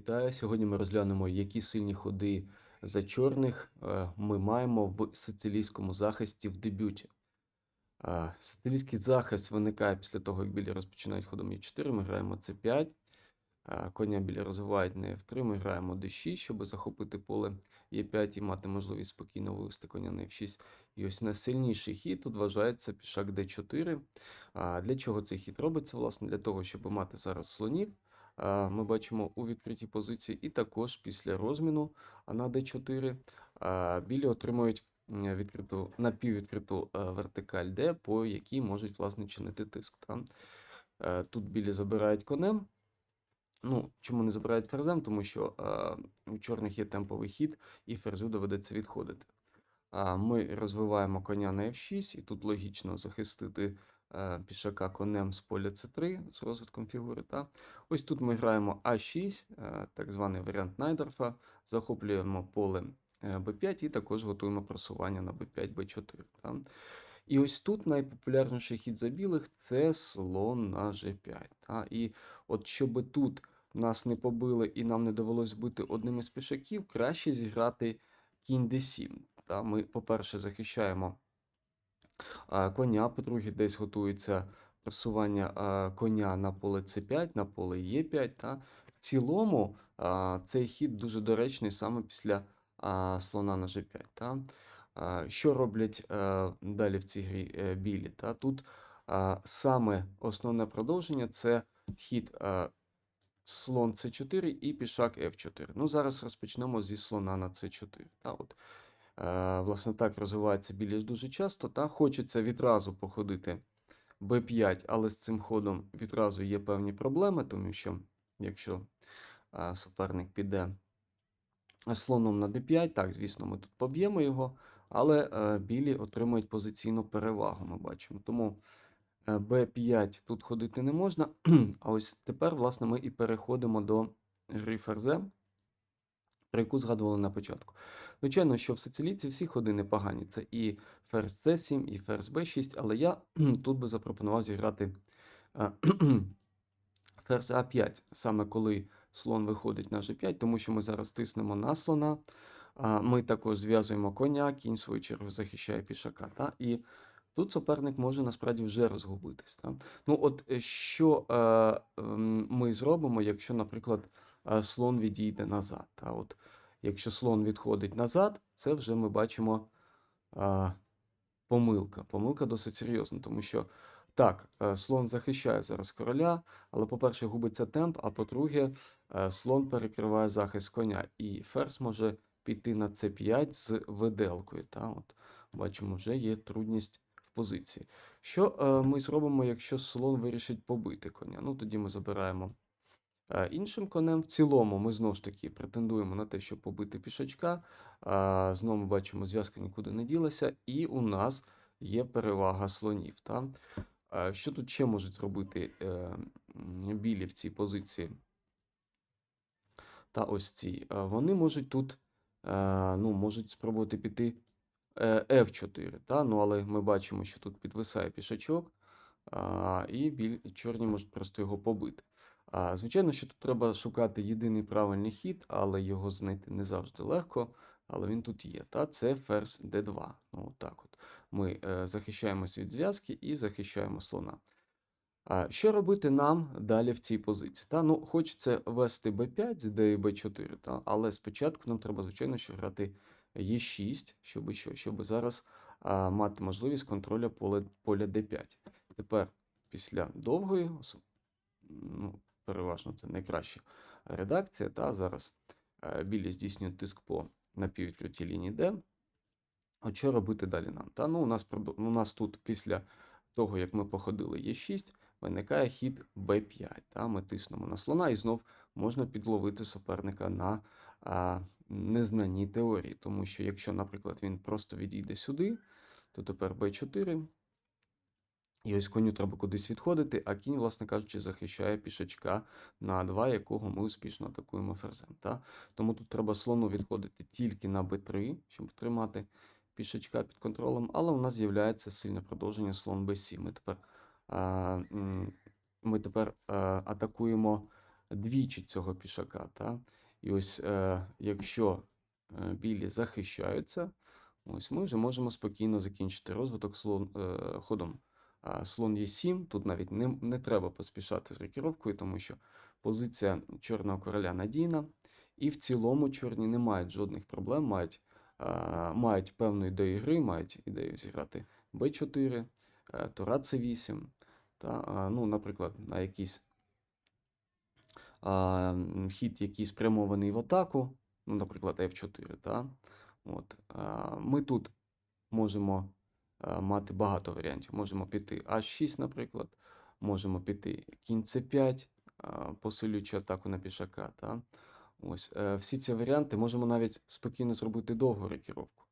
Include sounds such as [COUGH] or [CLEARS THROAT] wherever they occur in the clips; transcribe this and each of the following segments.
Вітаю! Сьогодні ми розглянемо, які сильні ходи за чорних е, ми маємо в сицилійському захисті в дебюті. Е, Сицилійський захист виникає після того, як білі розпочинають ходом Е4, ми граємо С5. Е, Коня білі розвивають на F3, ми граємо D6, щоб захопити поле Е5 і мати можливість спокійно вивести коня на F6. І ось найсильніший хід тут вважається пішак D4. А Для чого цей хід робиться? Власне, для того, щоб мати зараз слонів. Ми бачимо у відкритій позиції, і також після розміну на D4 білі отримують відкриту, напіввідкриту е, вертикаль D, по якій можуть власне чинити тиск. Та? Е, Тут білі забирають конем. Ну, чому не забирають ферзем? Тому що у чорних є темповий хід, і ферзю доведеться відходити. Ми розвиваємо коня на F6, і тут логічно захистити пішака конем з поля C3 з розвитком фігури. Та? Ось тут ми граємо А6, е, так званий варіант Найдорфа, захоплюємо поле е, B5 і також готуємо просування на B5, B4. Та? І ось тут найпопулярніший хід за білих це слон на G5. Та? І от щоб тут нас не побили і нам не довелось бити одним із пішаків, краще зіграти кінь d7. Та? Ми, по-перше, захищаємо коня, по-друге, десь готується просування коня на поле c5, на поле e5. Та? В цілому цей хід дуже доречний саме після слона на g5. Та? Що роблять далі в цій грі е, білі? Та? Тут саме основне продовження це хід слон c4 і пішак f4. Ну, зараз розпочнемо зі слона на c4. Та? От. Е, Власне, так розвивається білі дуже часто. Та? Хочеться відразу походити b5, але з цим ходом відразу є певні проблеми, тому що якщо е, суперник піде слоном на d5, так, звісно, ми тут поб'ємо його, але е, білі отримують позиційну перевагу, ми бачимо. Тому е, b5 тут ходити не можна. [CLEARS THROAT] А ось тепер, власне, ми і переходимо до гри ферзем про яку згадували на початку. Звичайно, що в сицилійці всі ходи непогані. Це і ферзь c7, і ферзь b6, але я [CLEARS THROAT] тут би запропонував зіграти е, [CLEARS THROAT] ферзь a5, саме коли слон виходить на g5, тому що ми зараз тиснемо на слона. Ми також зв'язуємо коня, кінь, свою чергу, захищає пішака. Та? І тут суперник може насправді вже розгубитись. Та? Ну, от е, що е, ми зробимо, якщо, наприклад, слон відійде назад. Та от, якщо слон відходить назад, це вже ми бачимо е, помилка. Помилка досить серйозна, тому що так, е, слон захищає зараз короля, але, по-перше, губиться темп, а по-друге, е, слон перекриває захист коня, і ферзь може піти на c5 з виделкою. Та от, бачимо, вже є трудність в позиції. Що е, ми зробимо, якщо слон вирішить побити коня? Ну, тоді ми забираємо. Е, Іншим конем в цілому ми знову ж таки претендуємо на те, щоб побити пішачка. Е, Знову ми бачимо, зв'язка нікуди не ділася, і у нас є перевага слонів. Та? Е, Що тут ще можуть зробити білі в цій позиції? Та ось ці. Вони можуть тут ну, можуть спробувати піти е, F4. Та? Ну, але ми бачимо, що тут підвисає пішачок, і біль, чорні можуть просто його побити. А, Звичайно, що тут треба шукати єдиний правильний хід, але його знайти не завжди легко. Але він тут є. Та це ферзь d2. Ну, отак от. Ми е, захищаємося від зв'язки і захищаємо слона. А, що робити нам далі в цій позиції? Та? Ну, Хочеться вести b5 з ідеєю b4, та? але спочатку нам треба, звичайно, що грати e6, щоб що? Щоб зараз а, мати можливість контроля поля, поля d5. Тепер, після довгої, ну, переважно це найкраща редакція, та зараз е, білі здійснюють тиск по напіввідкритій лінії D. От що робити далі нам? Та, ну, у, нас, у нас тут після того, як ми походили Е6, виникає хід Б5. Та? Ми тиснемо на слона і знов можна підловити суперника на а, незнаній теорії. Тому що якщо, наприклад, він просто відійде сюди, то тепер Б4. І ось коню треба кудись відходити, а кінь, власне кажучи, захищає пішачка на 2, якого ми успішно атакуємо ферзем. Та? Тому тут треба слону відходити тільки на b3, щоб тримати пішачка під контролем, але у нас з'являється сильне продовження слон b7. Ми тепер, а, ми тепер а, атакуємо двічі цього пішака. Та? І ось е, якщо е, білі захищаються, ось ми вже можемо спокійно закінчити розвиток слон, е, ходом. Слон є 7, тут навіть не, не треба поспішати з рокіровкою, тому що позиція чорного короля надійна. І в цілому чорні не мають жодних проблем, мають, а, мають певну ідею гри, мають ідею зіграти b4, е, тура c8. Та, а, ну, Наприклад, на якийсь а, хід, який спрямований в атаку, ну, наприклад, f4. Та, от, а, ми тут можемо мати багато варіантів. Можемо піти h6, наприклад, можемо піти кінь c5, посилюючи атаку на пішака. Та. Ось, е, всі ці варіанти можемо навіть спокійно зробити довгу рокіровку,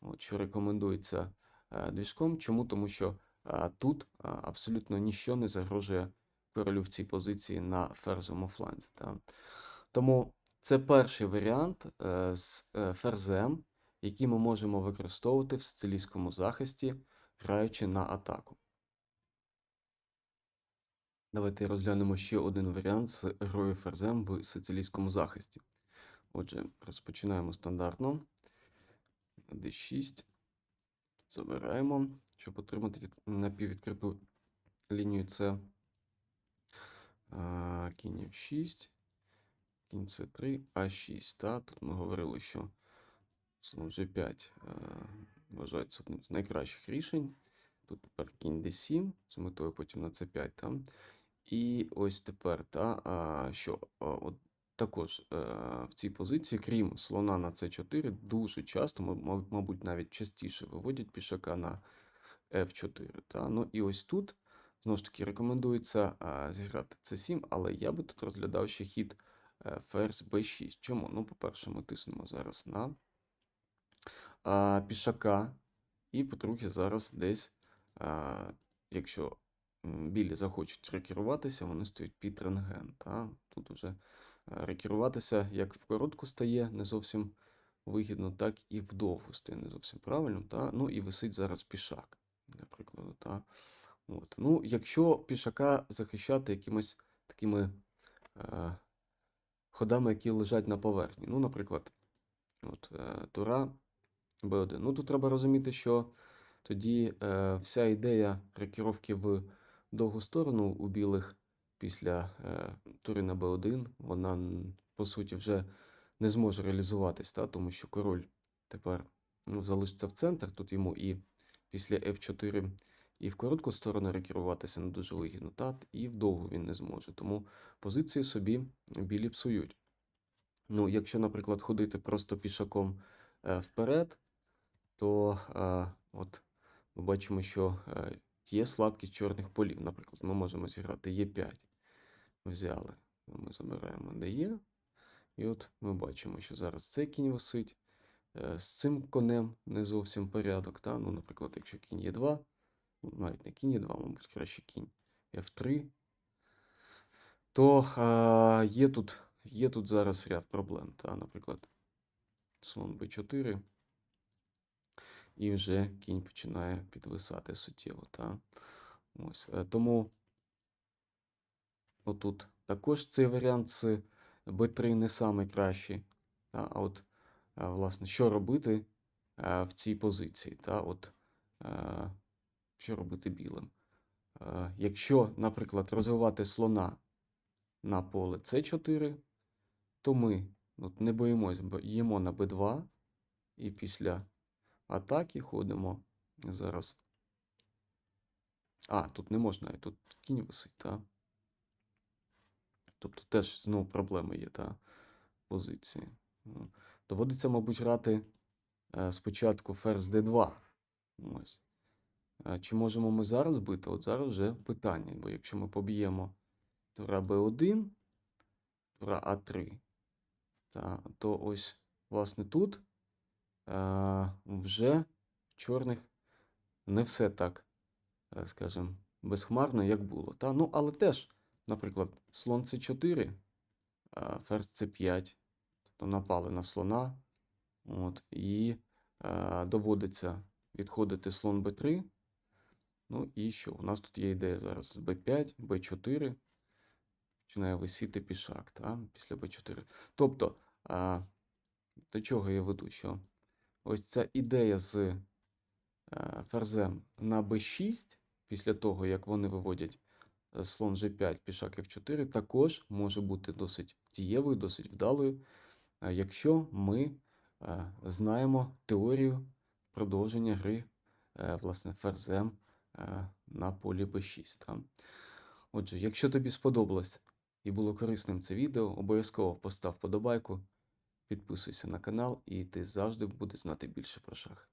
от, що рекомендується е, двіжком. Чому? Тому що е, тут е, абсолютно ніщо не загрожує королю в цій позиції на ферзовому фланзі. Та. Тому це перший варіант е, з е, ферзем, який ми можемо використовувати в сицилійському захисті, граючи на атаку. Давайте розглянемо ще один варіант з грою ферзем в сицилійському захисті. Отже, розпочинаємо стандартно. D6. Забираємо, щоб отримати від- напіввідкриту лінію С. Кінь F6, кінь C3, А6. Та? Тут ми говорили, що G5 е, вважається одним з найкращих рішень. Тут тепер кінь D7, з метою потім на C5. Та? І ось тепер, та, що от також е, в цій позиції, крім слона на c4, дуже часто, ма- ма- мабуть, навіть частіше виводять пішака на f4. Та? Ну і ось тут, знову ж таки, рекомендується зіграти c7, але я би тут розглядав ще хід е, ферзь b6. Чому? Ну, по-перше, ми тиснемо зараз на а, пішака, і по-друге, зараз десь, а, якщо білі захочуть рекеруватися, вони стоять під рентген. Та? Тут вже рекеруватися як в коротку стає не зовсім вигідно, так і в стає не зовсім правильно. Та? Ну і висить зараз пішак, для. Та? От. Ну, якщо пішака захищати якимись такими е, ходами, які лежать на поверхні. Ну, наприклад, от, е, тура b1. Ну, тут треба розуміти, що тоді е, вся ідея рокіровки в довгу сторону у білих після е, тури на b1, вона по суті вже не зможе реалізуватись, та? тому що король тепер ну, залишиться в центр, тут йому і після f4 і в коротку сторону рекеруватися не дуже вигідно, та? і в довгу він не зможе. Тому позиції собі білі псують. Ну, якщо, наприклад, ходити просто пішаком е, вперед, то е, от ми бачимо, що е, є слабкість чорних полів. Наприклад, ми можемо зіграти Е5. Взяли. Ми забираємо де. І от ми бачимо, що зараз цей кінь висить. Е, З цим конем не зовсім порядок. Та? Ну, наприклад, якщо кінь є 2, ну, навіть не кінь є 2, мабуть, краще кінь F3, то е, є, тут, є тут зараз ряд проблем. Та? Наприклад, слон B4, і вже кінь починає підвисати суттєво. Та? Ось. е, Тому отут також цей варіант з B3 не найкращий. А от, е, власне, що робити е, в цій позиції? Та? От, що робити білим? Якщо, наприклад, розвивати слона на поле С4, то ми от, не боїмось, бо їмо на Б2, і після атаки ходимо зараз. А, тут не можна, тут кінь висить, та? Тобто теж знову проблеми є, та, позиції. Доводиться, мабуть, грати е, спочатку ферзь d2. Ось. Чи можемо ми зараз бити? От зараз вже питання, бо якщо ми поб'ємо тура b1, тура а3, та, то ось, власне, тут вже в чорних не все так, е, скажімо, безхмарно, як було. Та? Ну, але теж, наприклад, слон c4, е, ферзь c5, тобто напали на слона, от, і е, доводиться відходити слон b3. Ну і що? У нас тут є ідея зараз b5, b4. починає висіти пішак, та, після b4. Тобто, а, до чого я веду? Що ось ця ідея з е, ферзем на b6, після того, як вони виводять е, слон g5, пішак f4, також може бути досить дієвою, досить вдалою, якщо ми е, знаємо теорію продовження гри власне, ферзем на полі b6. Та. Отже, якщо тобі сподобалось і було корисним це відео, обов'язково постав подобайку, підписуйся на канал, і ти завжди будеш знати більше про шах.